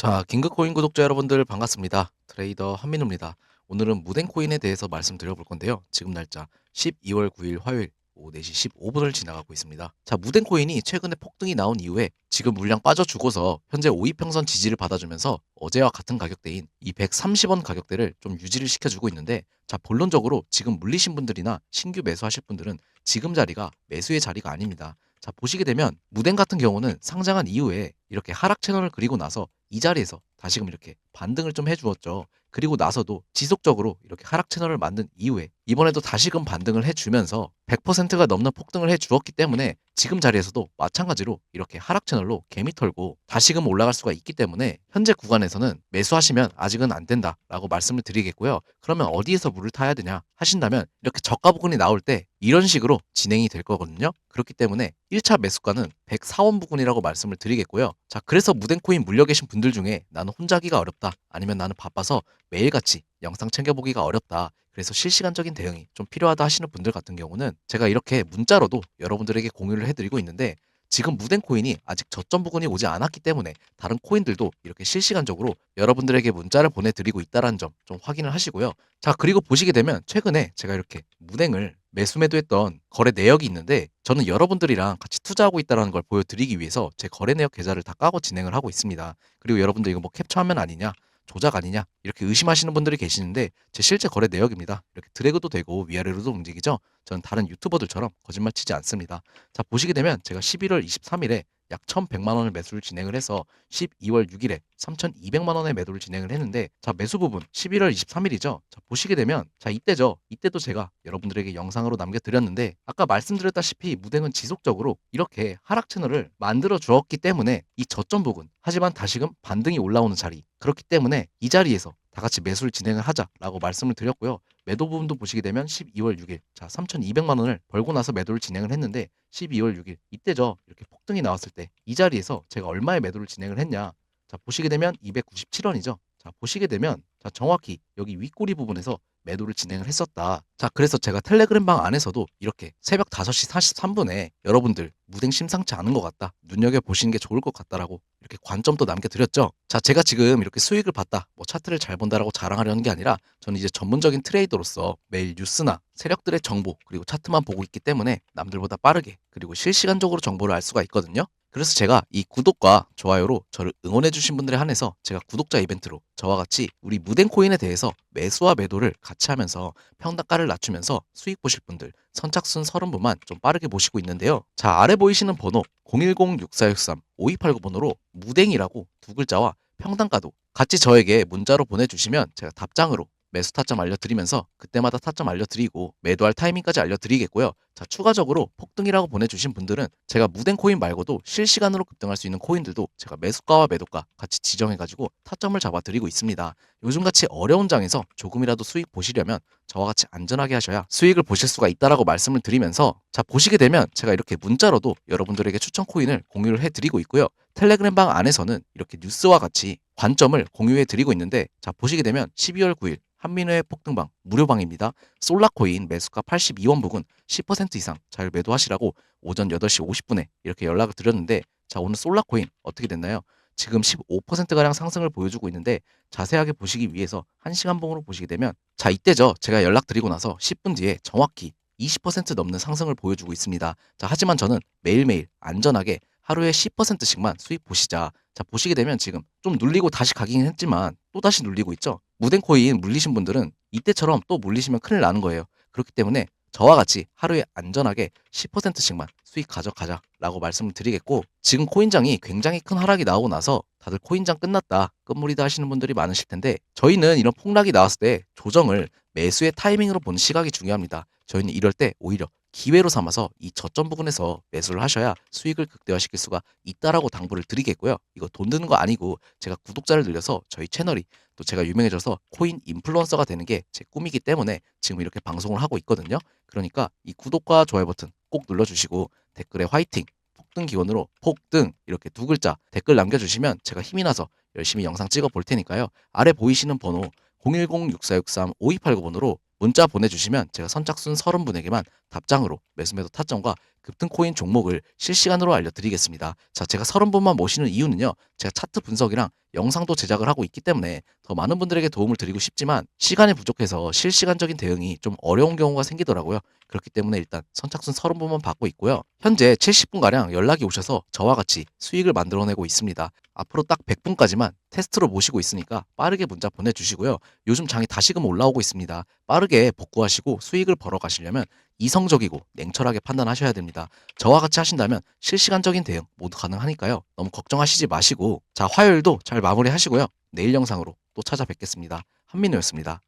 자, 긴급코인 구독자 여러분들 반갑습니다. 트레이더 한민우입니다. 오늘은 무덴코인에 대해서 말씀드려 볼 건데요. 지금 날짜 12월 9일 화요일 오후 4시 15분을 지나가고 있습니다. 자, 무덴코인이 최근에 폭등이 나온 이후에 지금 물량 빠져 죽어서 현재 5위평선 지지를 받아주면서 어제와 같은 가격대인 이 130원 가격대를 좀 유지를 시켜주고 있는데 자, 본론적으로 지금 물리신 분들이나 신규 매수하실 분들은 지금 자리가 매수의 자리가 아닙니다. 자, 보시게 되면 무덴 같은 경우는 상장한 이후에 이렇게 하락 채널을 그리고 나서 이 자리에서 다시금 이렇게 반등을 좀 해주었죠. 그리고 나서도 지속적으로 이렇게 하락 채널을 만든 이후에 이번에도 다시금 반등을 해주면서 100%가 넘는 폭등을 해주었기 때문에 지금 자리에서도 마찬가지로 이렇게 하락 채널로 개미 털고 다시금 올라갈 수가 있기 때문에 현재 구간에서는 매수하시면 아직은 안 된다 라고 말씀을 드리겠고요. 그러면 어디에서 물을 타야 되냐 하신다면 이렇게 저가 부근이 나올 때 이런 식으로 진행이 될 거거든요. 그렇기 때문에 1차 매수가는 104원 부근이라고 말씀을 드리겠고요. 자, 그래서 무덴코인 물려 계신 분들 중에 나는 혼자 하기가 어렵다. 아니면 나는 바빠서 매일같이 영상 챙겨보기가 어렵다. 그래서 실시간적인 대응이 좀 필요하다 하시는 분들 같은 경우는 제가 이렇게 문자로도 여러분들에게 공유를 해드리고 있는데 지금 무덴 코인이 아직 저점 부근이 오지 않았기 때문에 다른 코인들도 이렇게 실시간적으로 여러분들에게 문자를 보내드리고 있다는 점 좀 확인을 하시고요. 자 그리고 보시게 되면 최근에 제가 이렇게 무덴을 매수 매도했던 거래 내역이 있는데 저는 여러분들이랑 같이 투자하고 있다는 걸 보여드리기 위해서 제 거래 내역 계좌를 다 까고 진행을 하고 있습니다. 그리고 여러분들 이거 뭐 캡처하면 아니냐 조작 아니냐 이렇게 의심하시는 분들이 계시는데 제 실제 거래 내역입니다. 이렇게 드래그도 되고 위아래로도 움직이죠. 저는 다른 유튜버들처럼 거짓말 치지 않습니다. 자 보시게 되면 제가 11월 23일에 약 1,100만 원을 매수를 진행을 해서 12월 6일에 3,200만 원의 매도를 진행을 했는데 자 매수 부분 11월 23일이죠. 자 보시게 되면 자 이때죠. 이때도 제가 여러분들에게 영상으로 남겨드렸는데 아까 말씀드렸다시피 무댕은 지속적으로 이렇게 하락 채널을 만들어 주었기 때문에 이 저점 부분 하지만 다시금 반등이 올라오는 자리 그렇기 때문에 이 자리에서 다 같이 매수를 진행을 하자라고 말씀을 드렸고요. 매도 부분도 보시게 되면 12월 6일 자 3,200만 원을 벌고 나서 매도를 진행을 했는데 12월 6일 이때죠. 이렇게 폭등이 나왔을 때 이 자리에서 제가 얼마의 매도를 진행을 했냐 자 보시게 되면 297원이죠. 자 보시게 되면 자 정확히 여기 윗꼬리 부분에서 매도를 진행을 했었다. 자, 그래서 제가 텔레그램 방 안에서도 이렇게 새벽 5시 43분에 여러분들 무댕 심상치 않은 것 같다. 눈여겨보시는 게 좋을 것 같다라고 이렇게 관점도 남겨드렸죠. 자, 제가 지금 이렇게 수익을 봤다. 뭐 차트를 잘 본다라고 자랑하려는 게 아니라 저는 이제 전문적인 트레이더로서 매일 뉴스나 세력들의 정보 그리고 차트만 보고 있기 때문에 남들보다 빠르게 그리고 실시간적으로 정보를 알 수가 있거든요. 그래서 제가 이 구독과 좋아요로 저를 응원해주신 분들에 한해서 제가 구독자 이벤트로 저와 같이 우리 무덴코인에 대해서 매수와 매도를 같이 하면서 평단가를 낮추면서 수익 보실 분들 선착순 30분만 좀 빠르게 보시고 있는데요. 자, 아래 보이시는 번호 010-6463-5289 번호로 무댕이라고 두 글자와 평단가도 같이 저에게 문자로 보내주시면 제가 답장으로 매수 타점 알려드리면서 그때마다 타점 알려드리고 매도할 타이밍까지 알려드리겠고요. 자, 추가적으로 폭등이라고 보내주신 분들은 제가 무덴 코인 말고도 실시간으로 급등할 수 있는 코인들도 제가 매수가와 매도가 같이 지정해가지고 타점을 잡아드리고 있습니다. 요즘같이 어려운 장에서 조금이라도 수익 보시려면 저와 같이 안전하게 하셔야 수익을 보실 수가 있다라고 말씀을 드리면서 자 보시게 되면 제가 이렇게 문자로도 여러분들에게 추천 코인을 공유를 해드리고 있고요. 텔레그램 방 안에서는 이렇게 뉴스와 같이 관점을 공유해 드리고 있는데 자 보시게 되면 12월 9일 한민호의 폭등방 무료방입니다. 솔라코인 매수가 82원 부근 10% 이상 잘 매도하시라고 오전 8시 50분에 이렇게 연락을 드렸는데 자 오늘 솔라코인 어떻게 됐나요? 지금 15%가량 상승을 보여주고 있는데 자세하게 보시기 위해서 1시간 봉으로 보시게 되면 자 이때죠 제가 연락드리고 나서 10분 뒤에 정확히 20% 넘는 상승을 보여주고 있습니다. 자 하지만 저는 매일매일 안전하게 하루에 10%씩만 수익 보시자. 자 보시게 되면 지금 좀 눌리고 다시 가긴 했지만 또 다시 눌리고 있죠. 무덴코인 물리신 분들은 이때처럼 또 물리시면 큰일 나는 거예요. 그렇기 때문에 저와 같이 하루에 안전하게 10%씩만 수익 가져가자 라고 말씀을 드리겠고 지금 코인장이 굉장히 큰 하락이 나오고 나서 다들 코인장 끝났다 끝물이다 하시는 분들이 많으실 텐데 저희는 이런 폭락이 나왔을 때 조정을 매수의 타이밍으로 보는 시각이 중요합니다. 저희는 이럴 때 오히려 기회로 삼아서 이 저점 부분에서 매수를 하셔야 수익을 극대화시킬 수가 있다라고 당부를 드리겠고요. 이거 돈 드는 거 아니고 제가 구독자를 늘려서 저희 채널이 또 제가 유명해져서 코인 인플루언서가 되는 게 제 꿈이기 때문에 지금 이렇게 방송을 하고 있거든요. 그러니까 이 구독과 좋아요 버튼 꼭 눌러주시고 댓글에 화이팅 폭등 기원으로 폭등 이렇게 두 글자 댓글 남겨주시면 제가 힘이 나서 열심히 영상 찍어 볼 테니까요. 아래 보이시는 번호 010-6463-5289번으로 문자 보내주시면 제가 선착순 30분에게만 답장으로 매수매도 타점과 급등코인 종목을 실시간으로 알려드리겠습니다. 자, 제가 30분만 모시는 이유는요. 제가 차트 분석이랑 영상도 제작을 하고 있기 때문에 더 많은 분들에게 도움을 드리고 싶지만 시간이 부족해서 실시간적인 대응이 좀 어려운 경우가 생기더라고요. 그렇기 때문에 일단 선착순 30분만 받고 있고요. 현재 70분가량 연락이 오셔서 저와 같이 수익을 만들어내고 있습니다. 앞으로 딱 100분까지만 테스트로 모시고 있으니까 빠르게 문자 보내주시고요. 요즘 장이 다시금 올라오고 있습니다. 빠르게 복구하시고 수익을 벌어 가시려면 이성적이고 냉철하게 판단하셔야 됩니다. 저와 같이 하신다면 실시간적인 대응 모두 가능하니까요. 너무 걱정하시지 마시고 자 화요일도 잘 마무리하시고요. 내일 영상으로 또 찾아뵙겠습니다. 한민우였습니다.